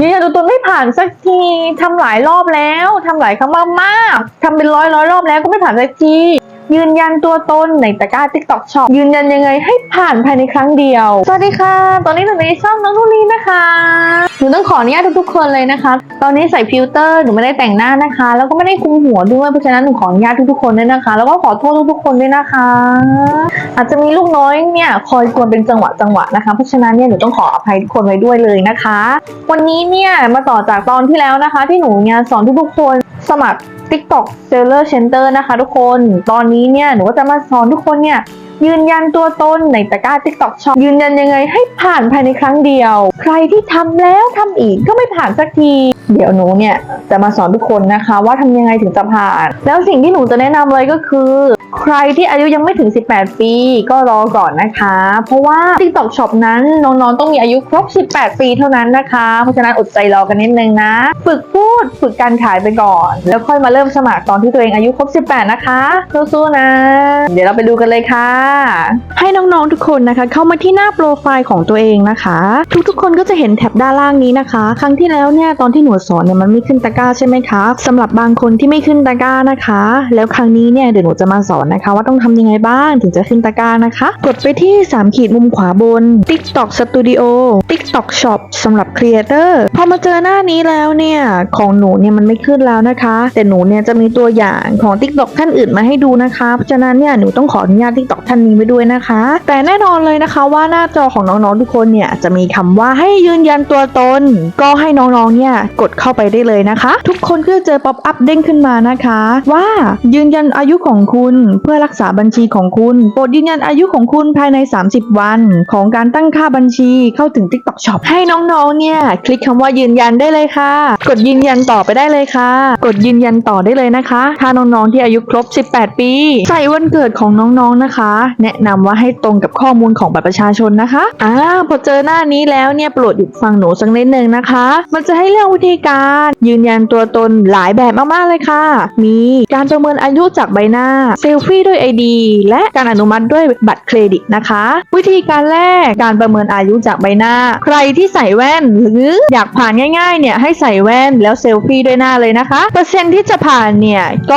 ยืนยันตัวตนไม่ผ่านสักทีทำหลายรอบแล้วทำหลายครั้งมากๆทำเป็นร้อยร้อยรอบแล้วก็ไม่ผ่านสักที ยืนยันตัวตนในตะกร้า TikTok Shop ยืนยันยังไงให้ผ่านภายในครั้งเดียว สวัสดีค่ะ ตอนนี้หนูในช่องน้องทุลีนะคะหนูต้องขออนุญาตทุกๆคนเลยนะคะ ตอนนี้ใส่ฟิลเตอร์หนูไม่ได้แต่งหน้านะคะ แล้วก็ไม่ได้คุมหัวด้วยเพราะฉะนั้นหนูขออนุญาตทุกๆคนด้วยนะคะ แล้วก็ขอโทษทุกๆคนด้วยนะคะ อาจจะมีลูกน้อยเนี่ยคอยกวนเป็นจังหวะจังหวะนะคะ เพราะฉะนั้นเนี่ยหนูต้องขออภัยทุกคนไว้ด้วยเลยนะคะ วันนี้เนี่ยมาต่อจากตอนที่แล้วนะคะ ที่หนูเนี่ยสอนทุกๆคน สมัคร TikTok Seller Center นะคะทุกคน ตอนนี้เนี่ยหนูก็จะมาสอนทุกคนเนี่ยยืนยันตัวตนในตะกร้า TikTok Shop ยืนยันยังไงให้ผ่านภายในครั้งเดียว ใครที่ทำแล้วทำอีกก็ไม่ผ่านสักที เดี๋ยวหนูเนี่ยจะมาสอนทุกคนนะคะ ว่าทำยังไงถึงจะผ่าน แล้วสิ่งที่หนูจะแนะนำเลยก็คือ ใครที่อายุยังไม่ถึง 18 ปีก็รอก่อนนะคะ เพราะว่า TikTok Shop นั้นน้องๆต้องมีอายุครบ 18 ปีเท่านั้นนะคะ เพราะฉะนั้นอดใจรอกันนิดนึงนะ ฝึกพูดฝึกการขายไปก่อน แล้วค่อยมาเริ่มสมัครตอนที่ตัวเองอายุครบ 18 นะคะสู้ๆนะ เดี๋ยวเราไปดูกันเลยค่ะ ให้น้องๆทุกคนนะคะ เข้ามาที่หน้าโปรไฟล์ของตัวเองนะคะ ทุกๆคนก็จะเห็นแท็บด้านล่างนี้นะคะ ครั้งที่แล้วเนี่ยตอนที่หนูสอนเนี่ยมันไม่ขึ้นตะกร้าใช่ไหมคะสำหรับบางคนที่ไม่ขึ้นตะกร้านะคะ แล้วครั้งนี้เนี่ยเดี๋ยวหนูจะมาสอนนะคะ ว่าต้องทำยังไงบ้างถึงจะขึ้นตะกร้านะคะ กดไปที่ 3 ขีดมุมขวาบน TikTok Studio TikTok Shop สำหรับ Creator พอมาเจอหน้านี้แล้วเนี่ยของหนูเนี่ยมันไม่ขึ้นแล้วนะคะ แต่หนูเนี่ยจะมีตัวอย่างของ TikTok ท่านอื่นมาให้ดูนะคะเพราะฉะนั้นเนี่ยหนูต้องขออนุญาต TikTok ท่านนี้ไว้ด้วยนะคะ แต่แน่นอนเลยนะคะว่าหน้าจอของน้องๆทุกคนเนี่ยจะมีคำว่าให้ยืนยันตัวตน ก็ให้น้องๆเนี่ยกดเข้าไปได้เลยนะคะ ทุกคนก็จะเจอป๊อปอัพเด้งขึ้นมานะคะ ว่ายืนยันอายุของคุณเพื่อรักษาบัญชีของคุณโปรดยืนยันอายุของคุณภายใน 30 วัน ของการตั้งค่าบัญชีเข้าถึง TikTok Shop ให้น้องๆเนี่ย คลิกคำว่ายืนยันได้เลยค่ะ กดยืนยันต่อไปได้เลยค่ะ กดยืนยันต่อได้เลยนะคะ ถ้าน้องๆที่อายุครบ 18 ปี ใส่วันเกิดของน้องๆนะคะ แนะนำว่าให้ตรงกับข้อมูลของบัตรประชาชนนะคะอ่าพอเจอหน้านี้แล้วเนี่ยโปรดหยุดฟังหนูสักนิดนึงนะคะ มันจะให้เรื่องวิธีการยืนยันตัวตนหลายแบบมากๆเลยค่ะ มีการประเมินอายุจากใบหน้า เซลฟี่ด้วย ID และการอนุมัติด้วยบัตรเครดิตนะคะ วิธีการแรกการประเมินอายุจากใบหน้า ใครที่ใส่แว่นหรืออยากผ่านง่ายๆเนี่ยให้ใส่แว่นแล้วเซลฟี่ด้วยหน้าเลยนะคะ เปอร์เซ็นต์ที่จะผ่านเนี่ยก็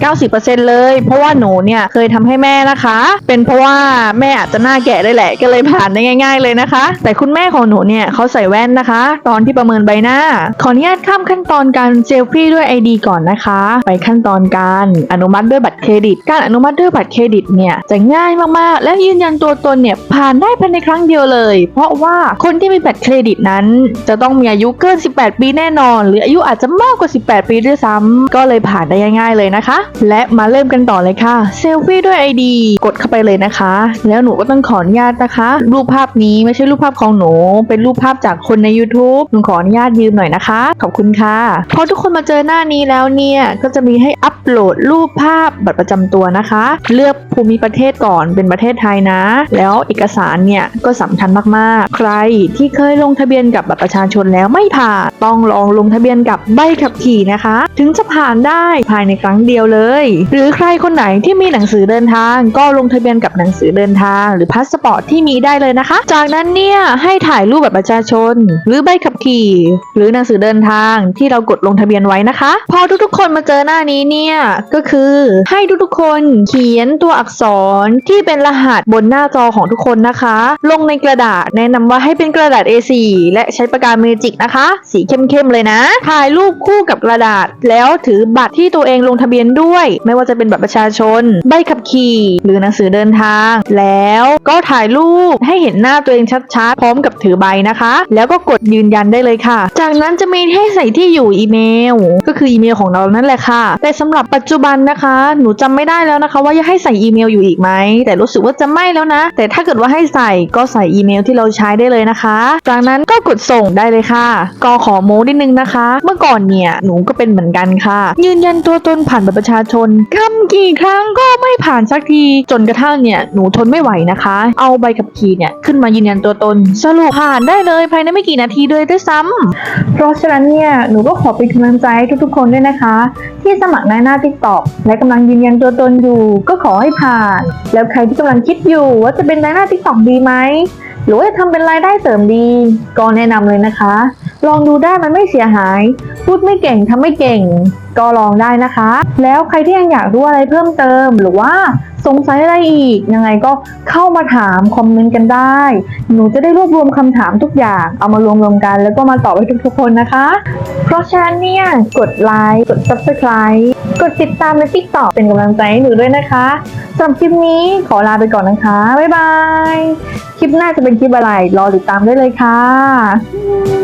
80-90%เลย เพราะว่าหนูเนี่ยเคยทำให้แม่นะคะ เป็นเพราะว่าแม่อาจจะหน้าแก่ได้แหละก็เลยผ่านได้ง่าย ๆเลยนะคะ แต่คุณแม่ของหนูเนี่ยเขาใส่แว่นนะคะ ตอนที่ประเมินใบหน้าขออนุญาตข้ามขั้นตอนการเซลฟี่ด้วย ID ก่อนนะคะ ไปขั้นตอนการอนุมัติด้วยบัตรเครดิต การอนุมัติด้วยบัตรเครดิตเนี่ยจะง่ายมากๆ และยืนยันตัวตนเนี่ยผ่านได้ภายในครั้งเดียวเลย เพราะว่าคนที่มีบัตรเครดิตนั้น จะต้องมีอายุเกิน 18 ปีแน่นอน หรืออายุอาจจะมากกว่า 18 ปีด้วยซ้ำก็เลยผ่านได้ง่าย ๆเลยนะคะ และมาเริ่มกันต่อเลยค่ะเซลฟี่ด้วย ID กดเข้าไปเลยนะคะ แล้วหนูก็ต้องขออนุญาตนะคะ รูปภาพนี้ไม่ใช่รูปภาพของหนู เป็นรูปภาพจากคนใน YouTube หนูขออนุญาตยืมหน่อยนะคะขอบคุณค่ะพอทุกคนมาเจอหน้านี้แล้วเนี่ยก็จะมีให้อัปโหลดรูปภาพบัตรประจำตัวนะคะ เลือกภูมิประเทศก่อนเป็นประเทศไทยนะ แล้วเอกสารเนี่ยก็สำคัญมากๆ ใครที่เคยลงทะเบียนกับบัตรประชาชนแล้วไม่ผ่านต้องลองลงทะเบียนกับใบขับขี่นะคะ ถึงจะผ่านได้ภายในครั้งเดียวเลย หรือใครคนไหนที่มีหนังสือเดินทาง ก็ลงทะเบียนกับหนังสือเดินทาง หรือพาสปอร์ตที่มีได้เลยนะคะ จากนั้นเนี่ยให้ถ่ายรูปบัตรประชาชน หรือใบขับขี่ หรือหนังสือเดินทางที่เรากดลงทะเบียนไว้นะคะ พอทุกๆคนมาเจอหน้านี้เนี่ยก็คือให้ทุกๆคนเขียนตัวอักษรที่เป็นรหัสบนหน้าจอของทุกคนนะคะ ลงในกระดาษแนะนำว่าให้เป็นกระดาษ A4 และใช้ปากกาเมจิกนะคะ สีเข้มๆเลยนะ ถ่ายรูปคู่กับกระดาษ แล้วถือบัตรที่ตัวเองลงทะเบียนด้วย ไม่ว่าจะเป็นบัตรประชาชน ใบขับขี่หรือหนังสือเดินทาง แล้วก็ถ่ายรูปให้เห็นหน้าตัวเองชัดๆ พร้อมกับถือใบนะคะ แล้วก็กดยืนยันได้เลยค่ะ จากนั้นจะะมีให้ใส่ที่อยู่อีเมล ก็คืออีเมลของเรานั่นแหละค่ะ แต่สำหรับปัจจุบันนะคะ หนูจำไม่ได้แล้วนะคะ ว่าจะให้ใส่อีเมลอยู่อีกไหม แต่รู้สึกว่าจะไม่แล้วนะ แต่ถ้าเกิดว่าให้ใส่ก็ใส่อีเมลที่เราใช้ได้เลยนะคะ จากนั้นก็กดส่งได้เลยค่ะ ก็ขอโม้นิดนึงนะคะ เมื่อก่อนเนี่ยหนูก็เป็นเหมือนกันค่ะ ยืนยันตัวตนผ่านบัตรประชาชนทำกี่ครั้งก็ไม่ผ่านสักทีจนกระทั่งเนี่ยหนูทนไม่ไหวนะคะ เอาใบขับขี่เนี่ยขึ้นมายืนยันตัวตนสรุปผ่านได้เลยภายในไม่กี่นาทีเลยด้วยซ้ำเพราะฉะนั้นเนี่ยหนูก็ขอเป็นกำลังใจให้ทุกๆ คนด้วยนะคะ ที่สมัครในหน้า TikTok และกำลังยืนยันตัวตนอยู่ ก็ขอให้ผ่าน แล้วใครที่กำลังคิดอยู่ว่าจะเป็นในหน้า TikTok ดีไหมหรือว่าจะทำเป็นรายได้เสริมดี ก็แนะนำเลยนะคะ ลองดูได้มันไม่เสียหาย พูดไม่เก่งทำไม่เก่ง ก็ลองได้นะคะ แล้วใครที่ยังอยากรู้อะไรเพิ่มเติมหรือว่าสงสัยอะไรอีก ยังไงก็เข้ามาถามคอมเมนต์กันได้ หนูจะได้รวบรวมคำถามทุกอย่างเอามารวมรวมกัน แล้วก็มาตอบให้ทุกๆคนนะคะ เพราะฉะนั้นเนี่ยกดไลค์กด subscribe กดติดตามใน TikTok เป็นกำลังใจให้หนูด้วยนะคะสำหรับคลิปนี้ขอลาไปก่อนนะคะ บ๊ายบาย คลิปหน้าจะเป็นคลิปอะไร รอติดตามได้เลยค่ะ